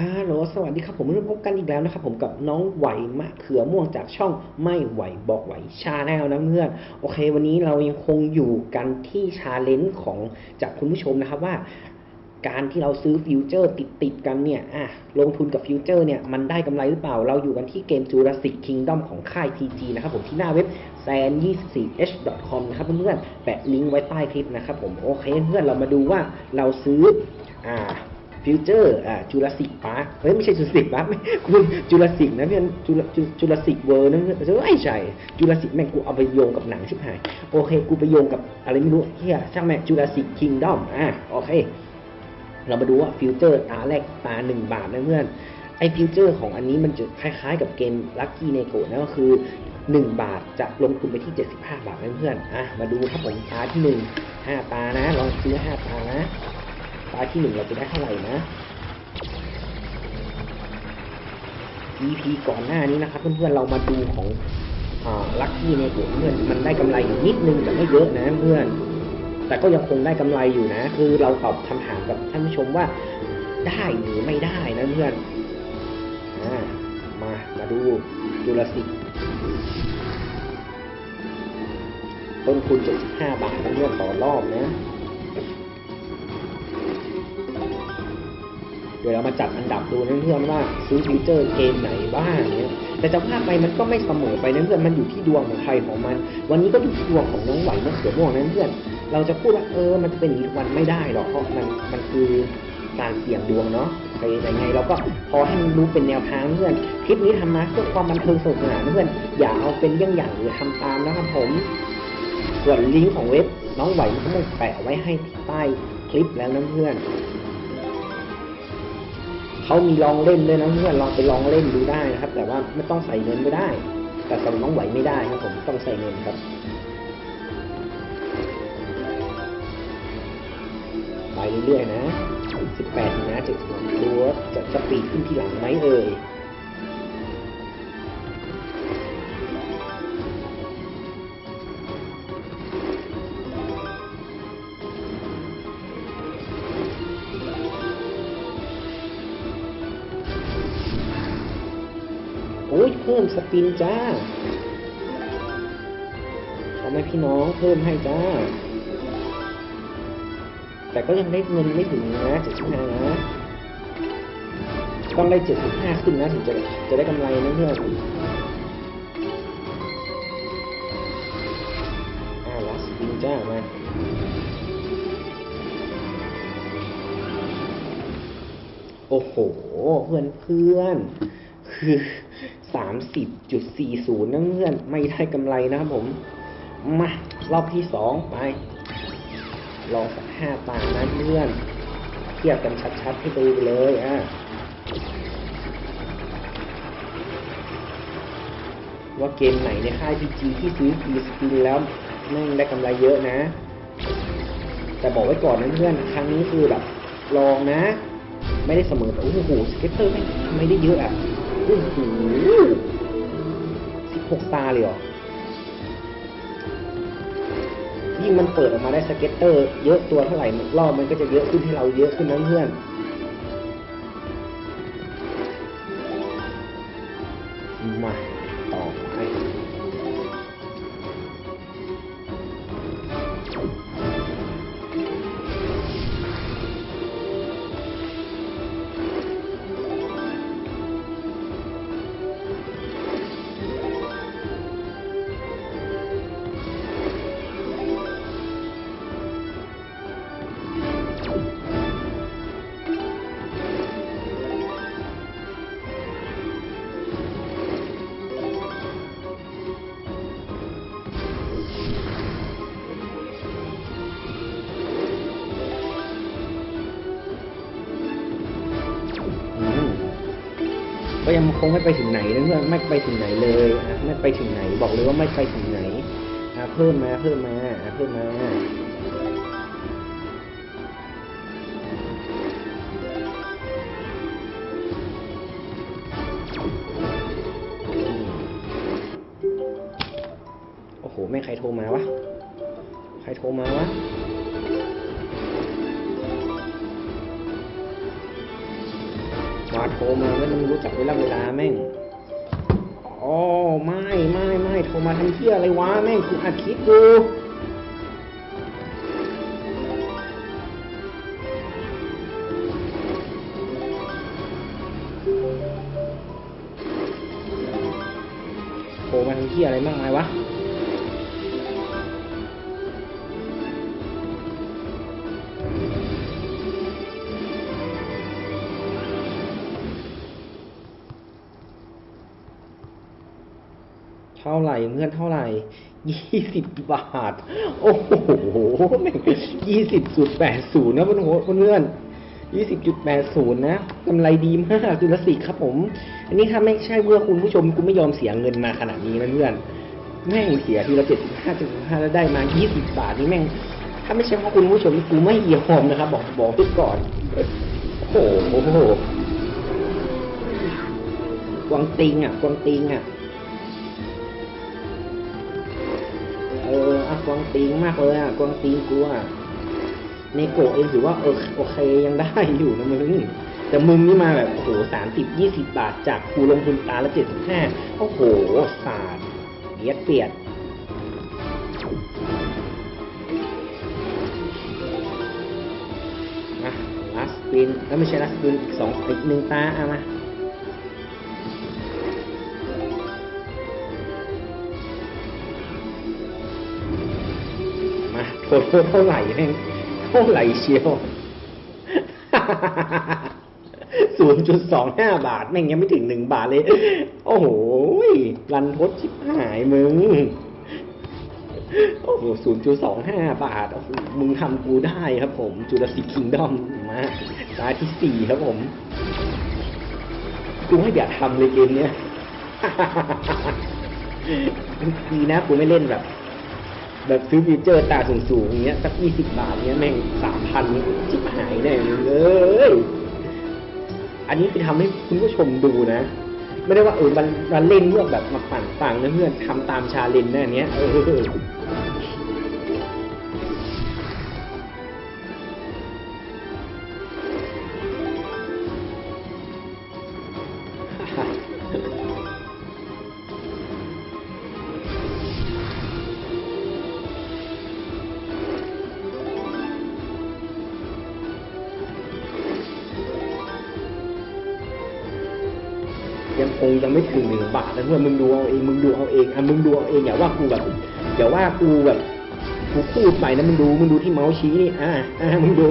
ฮัลโหลสวัสดีครับผมเริ่มพบกันอีกแล้วนะครับผมกับน้องไหวมะเขือม่วงจากช่องไม่ไหวบอกไหวชาแนลนะเพื่อนโอเค วันนี้เรายังคงอยู่กันที่ชาเลนจ์ของจากคุณผู้ชมนะครับว่า การที่เราซื้อฟิวเจอร์ติดติดกันเนี่ยอะลงทุนกับฟิวเจอร์เนี่ยมันได้กำไรหรือเปล่า เราอยู่กันที่เกม Jurassic Kingdom ของค่าย TG นะครับผมที่หน้าเว็บ san24h.com นะครับเพื่อนๆแปะลิงก์ไว้ใต้คลิปนะครับผมโอเคเพื่อนเรามาดูว่าเราซื้ออ่า ฟิวเจอร์อ่าจูราสสิกพาร์คเฮ้ยไม่ใช่จูราสสิกพาร์คคุณจูราสสิกนะเพื่อนจูราจูราสสิกเวิร์นะเพื่อนไม่ใช่จูราสสิกแม่งกูเอาไปโยงกับหนังชิบหายโอเคกูไปโยงกับอะไรไม่รู้เฮียช่างแม่งจูราสสิกคิงดอมอ่าโอเค เรามาดูว่าฟิวเจอร์ตาแรกตาหนึ่งบาทนะเพื่อนไอฟิวเจอร์ของอันนี้มันจะคล้ายๆกับเกมลัคกี้เนโกะนะก็คือ 1 บาทจะลงทุนไปที่ 75 บาทเพื่อนๆอะมาดูครับผมตาที่ 1 5 ตานะ ลองซื้อ 5 ตานะ ตาที่1เราจะได้เท่าไหร่นะ EP ก่อนหน้านี้นะครับ เพื่อนๆเรามาดูของลัคกี้ในกลุ่มเพื่อนมันได้กำไรอยู่นิดนึงแต่ไม่เยอะนะเพื่อน แต่ก็ยังคงได้กำไรอยู่นะ คือเราตอบคำถามกับท่านผู้ชมว่าได้หรือไม่ได้นะเพื่อนอมามาดูจูราสิกต้นทุน75บาทนะเพื่อนต่อรอบนะ ดี๋ยวเรามาจัดอันดับดูนะเพื่อนว่าซื้อฟิวเจอร์เกมไหนบ้างเนี่ยแต่จะว่าดไปมันก็ไม่เสมอไปนะเพื่อนมันอยู่ที่ดวงของใครของมัน วันนี้ก็อยู่ที่ดวงของน้องไหวมะเขือม่วงนะเพื่อน เราจะพูดว่าเออมันจะเป็นอย่างนี้ทุกวันไม่ได้หรอกเพราะมันมันคือการเสี่ยงดวงเนาะไปแต่ไงเราก็พอให้มันรู้เป็นแนวทางเพื่อน คลิปนี้ทำมาเพื่อความบันเทิงสนุกสนานนะเพื่อน อย่าเอาเป็นเรื่องอย่างหรือทำตามนะครับผม ส่วนลิงก์ของเว็บน้องไหวมันก็แปะไว้ให้ใต้คลิปแล้วนะเพื่อน เขามีลองเล่นด้วยนะเพื่อนลองไปลองเล่นดูได้นะครับ แต่ว่าไม่ต้องใส่เงินก็ได้ แต่สำหรับน้องไหวไม่ได้ครับผมต้องใส่เงินครับไปเรื่อยๆนะ 18นะจะดูว่าจะสปีดขึ้นทีหลังไหมเอ่ย สปินจ้าขอแม่พี่น้องเพิ่มให้จ้า แต่ก็ยังได้เงินไม่ถึงนะเจ็ดสิบห้านะ ต้องได้เจ็ดสิบห้าขึ้นนะถึงจะจะได้กำไรนะเพื่อนอ่าลัสปินจ้ามาโอ้โห เพื่อนเพื่อน คือสามสิบจุดสี่ศูนย์นะเพื่อนไม่ได้กำไรนะครับผม มารอบที่สองไป ลองสักห้าตานะเพื่อน เทียบกันชัดๆให้ดูเลยอะว่าเกมไหนในค่าย PG ที่ซื้อฟรีสปินแล้วแม่งได้กำไรเยอะนะ แต่บอกไว้ก่อนนะเพื่อนครั้งนี้คือแบบ ลองนะ ไม่ได้เสมอแต่โอ้โหสเก็ตเตอร์ไม่ไม่ได้เยอะอะ สิบหกตาเลยเหรอ ยิ่งมันเปิดออกมาได้สเก็ตเตอร์ เยอะตัวเท่าไหร่รอบมันก็จะเยอะขึ้นให้เราเยอะขึ้นนั้นเพื่อน ยังคงไม่ไปถึงไหนนะเพื่อนไม่ไปถึงไหนเลยอะไม่ไปถึงไหน บอกเลยว่าไม่ไปถึงไหนเพิ่มมาเพิ่มมาเพิ่มมาโอ้โหไม่ใครโทรมาวะ ใครโทรมาวะ มวาโทรมาไม่รู้จักเวลาเวลาแม่งอ๋อไม่ไม่ไม่โทรมาทำเที่ยอะไรวะแม่งกูอัดคลิปดูโทรมาทำเที่ยอะไรมากมาย เท่าไหร่เพื่อนเท่าไหร่ยี่สิบบาท โอ้โหยี่สิบจุดแปดศูนย์นะเพื่อนเพื่อนยี่สิบจุดแปดศูนย์นะกำไรดีมากจุลศิษย์ครับผม อันนี้ถ้าไม่ใช่เพื่อคุณผู้ชมกูไม่ยอมเสียเงินมาขนาดนี้นะเพื่อนแม่งเสียทีละเจ็ดสิบห้าจ็ดห้าแล้วได้มายี่สิบบาทนี่แม่ง ถ้าไม่ใช่เพราะคุณผู้ชมกูไม่ยอมนะครับ บอกบอกไว้ก่อนโอ้โหโอ้โหกวางติงอะกวางติงอะ กวางติงมากเลยอะกวางติงกูอะเนโกเองถือว่าเออโอเคยังได้อยู่นะมึงแต่มึงนี่มาแบบโอ้โหสามสิบยี่สิบบาทจากกูลงทุนตาละเจ็ดสิบห้าโอ้โหสาดเบียดเปียดมาลัสปินแล้วไม่ใช่ลัสปินอีกสองอีกหนึ่งตาเอามา โทษเท่าไหร่แม่งเท่าไหร่เชียวศูนย์จุดสองห้าบาท แม่งยังไม่ถึงหนึ่งบาทเลย โอ้โหรันทดชิบหายมึง โอ้โหศูนย์จุดสองห้าบาท โอ้โห มึงทำกูได้ครับผม จุลศิษย์คิงดอมมาตาที่สี่ครับผม กูไม่อยากทำเลยเกมเนี้ยดีนะกูไม่เล่นแบบ แบบซื้อฟีเจอร์ตาสูงๆอย่างเงี้ยสักยี่สิบบาทเงี้ยแม่งสามพันชิบหายแน่เลยอันนี้ไปทำให้คุณผู้ชมดูนะ ไม่ได้ว่าเออมันมันเล่นพื่อแบบมาปั่นฟังนะเพื่อนทำตามชาเลนจ์นะเนี้ยเออ ยังคงยังไม่ถึงหนึ่งบาทนะเพื่อนมึงดูเอาเองมึงดูเอาเองอะมึงดูเอาเองอย่าว่ากูแบบอย่าว่ากูแบบกูพูดไปนะมึงดูมึงดูที่เมาส์ชี้นี่อ่าอ่ามึงดู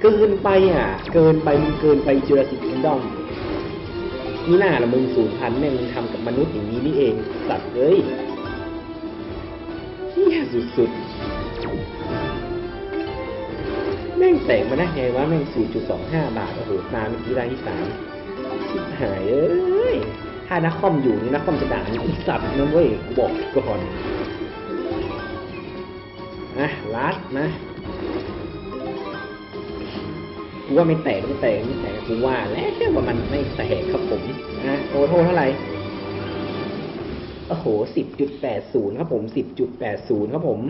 เกินไปอะ เกินไปมึงเกินไปเจอสิคิงดอมนี่น่าละมึงสูญพันแม่งมึงทำกับมนุษย์อย่างนี้นี่เองสัตว์เอ้ยเฮียสุดๆ ม่งแตกมาได้ไงวะแม่ง0.25บาทโอ้โหตาเมื่อกี้ได้ที่สามชิบหายเอ้ยถ้านักคอมอยู่นี่นักคอมจะด่านี่ไอ้สัตว์นะเว้ยกูบอกก่อนอะลัดนะกูว่าไม่แตกไม่แตกไม่แตกกูว่าแล้วว่ามันไม่แตกครับผมอะโอโทเท่าไหร่โอ้โห10.80ครับผม10.80ครับผม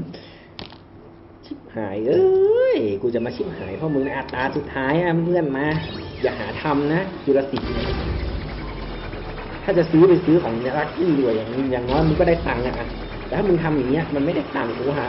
ชิบหายเอ้ย กูจะมาชิบหายเพราะมึงในอัตราสุดท้ายอะเพื่อนมา อย่าหาทำนะจุลศิษย์ถ้าจะซื้อไปซื้อของลักกี้ด้วยอย่างนี้อย่างน้อยมึงก็ได้ตังค์อะแต่ถ้ามึงทำอย่างเงี้ยมันไม่ได้ตังค์กูฮะ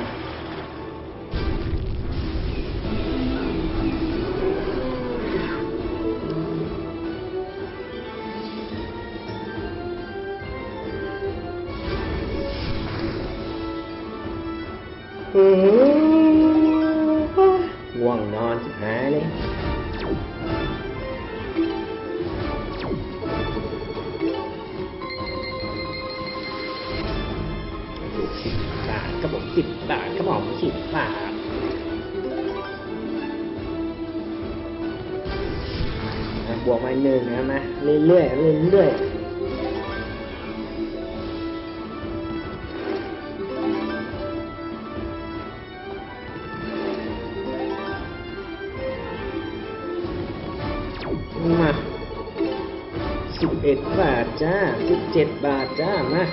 บบาทกระบอกสิบบาทบวกมาหนึ่งนะมาเรื่อยๆเรื่อยๆมาสิบเอ็ดบาทจ้าสิบเจ็ดบาทจ้ามา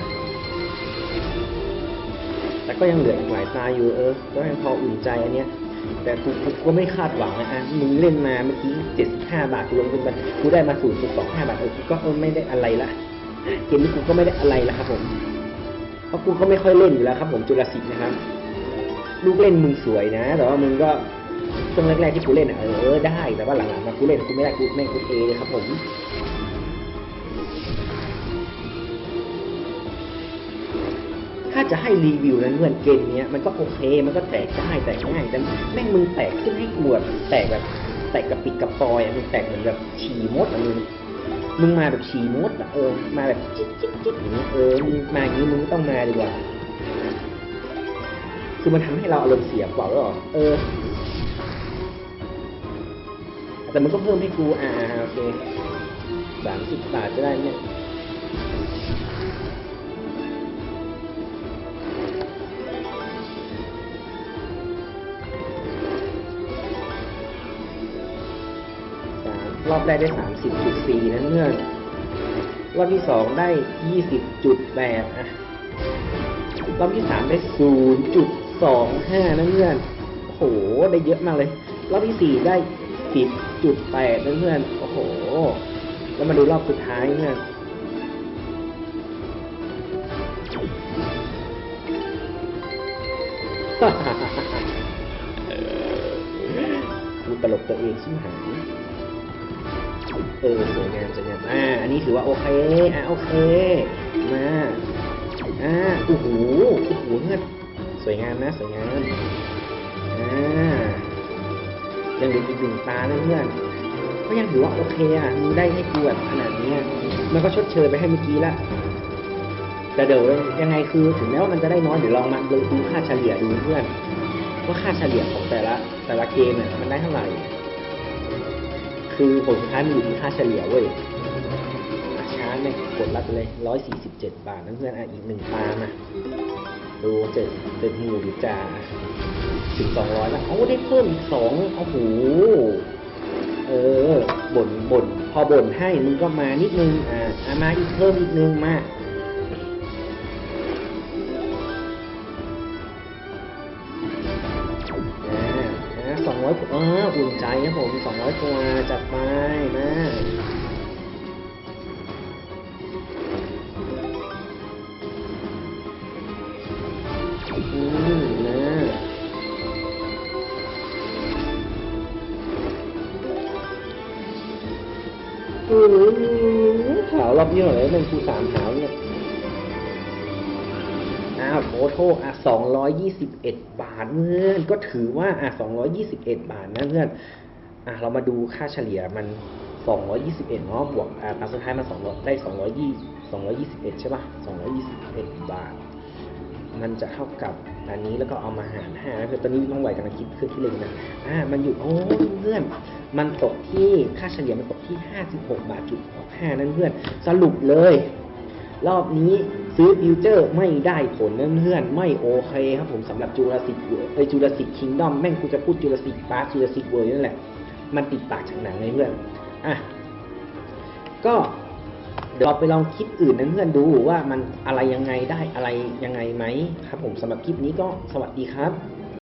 แต่ก็ยังเหลืออีกหลายตาอยู่เออ ก็ยังพออุ่นใจอันเนี้ย แต่กูกูก็ไม่คาดหวังนะอะมึงเล่นมาเมื่อกี้เจ็ดสิบห้าบาทกูลงทุนไปกูได้มาศูนย์จุดสองห้าบาทเออกูก็เออไม่ได้อะไรละเกมนี้กูก็ไม่ได้อะไรละครับผมเพราะกูก็ไม่ค่อยเล่นอยู่แล้วครับ ผมจุลศิษย์นะครับลูกเล่นมึงสวยนะ แต่ว่ามึงก็ช่วงแรกๆที่กูเล่นอะเออได้แต่ว่าหลังๆมากูเล่นกูไม่ได้กูแม่งกูเทเลยครับผมาจะให้รีวิวนั้นเพื่อนเกมนี้มันก็โอเค มันก็แตกได้แตกง่ายแต่แม่งมึงแตกขึ้นให้กวดแตกแบบแตกกระปิดกระปอยอะมึงแตกเหมือนแบบฉี่มดอะมึงมึงมาแบบฉี่มดอะเออมาแบบจิ๊ดจิ๊ดจิ๊ดอย่างนี้เออมึงมาอย่างนี้มึงต้องมาดีกว่าคือมันทำให้เราอารมณ์เสียเปล่าหรอเออ แต่มันก็เพิ่มให้กูอ่าโอเคสามสิบบาทจะได้เนี่ย รอบแรกได้สามสิบจุดสี่นะเพื่อน รอบที่สองได้ยี่สิบจุดแปดอะรอบที่สามได้ศูนย์จุดสองห้านะเพื่อน โอ้โห ได้เยอะมากเลย รอบที่สี่ได้สิบจุดแปดนะเพื่อน โอ้โห แล้วมาดูรอบสุดท้ายเพื่อนกูตลกตัวเองชิบหาย เออสวยงามสวยงามอ่าอันนี้ถือว่าโอเคอะโอเคมาอ่าโอ้โหโอ้โหเพื่อสวยงามนะสวยงามอ่ายังเหลืออีกหนึ่งตาเพื่อนก็ยังถือว่าโอเคอะมึงได้ให้กูแบบขนาดนี้มันก็ชดเชยไปให้เมื่อกี้ละแต่เดี๋ยวยังไงคือถึงแม้ว่ามันจะได้น้อยเดี๋ยวลองมาดูค่าเฉลี่ยดูเพื่อนว่าค่าเฉลี่ยของแต่ละแต่ละเกมเนี่ยมันได้เท่าไหร่ คือผลสุดท้ายมันอยู่ที่ค่าเฉลี่ยเว้ยช้าเนี่ยกดรับเลยร้อยสี่สิบเจ็ดบาทนะเพื่อนอะอีกหนึ่งตามาดูเจ็ดเจ็ดหูหรือจ่าถึงสองร้อยแล้วเอาได้เพิ่มอีกสองโอ้โหเออบ่นบ่นพอบ่นให้มึงก็มานิดนึงอ่าอะมาอีกเพิ่มอีกนึงมา ร้อยเอออุ่นใจครับผมสองร้อยกว่าจัดไปนะอืมนะอืมขาวรอบนี้เหรอเป็นคูสามขาวเนี่ย อ้าวโทโทอะสองร้อยยี่สิบเอ็ดบาทเพื่อนก็ถือว่าอะสองร้อยี่สิบเอ็ดบาทนะเพื่อนอะเรามาดูค่าเฉลี่ยมันสองร้อยี่สิบเอ็ดเนาะบวกอะตามสุดท้ายมันสองร้อยได้สองร้อยยี่สองร้อยี่สิบเอ็ดใช่ป่ะสองร้อยี่สิบเอ็ดบาท มันจะเท่ากับอันนี้แล้วก็เอามาหารห้าคือนตอนนี้น้องไหวกำลังคิดขึ้นที่เลยนะอ่ามันอยู่โอ้เพื่อนมันตกที่ค่าเฉลี่ยมันตกที่ห้าสิบหกบาทจุดห้านั่นเพื่อนสรุปเลย รอบนี้ ซื้อฟิวเจอร์ไม่ได้ผลนะเพื่อนไม่โอเคครับผมสำหรับจูราสิกเอจูราสิกคิงดอมแม่งกูจะพูดจูราสิกพาร์คจูราสิกเวิร์นั่นแหละ มันติดปากจากหนังเลยเพื่อนอะก็เดี๋ยวเราไปลองคลิปอื่นนะเพื่อนดูว่ามันอะไรยังไงได้อะไรยังไงไหมครับ ผมสำหรับคลิปนี้ก็สวัสดีครับ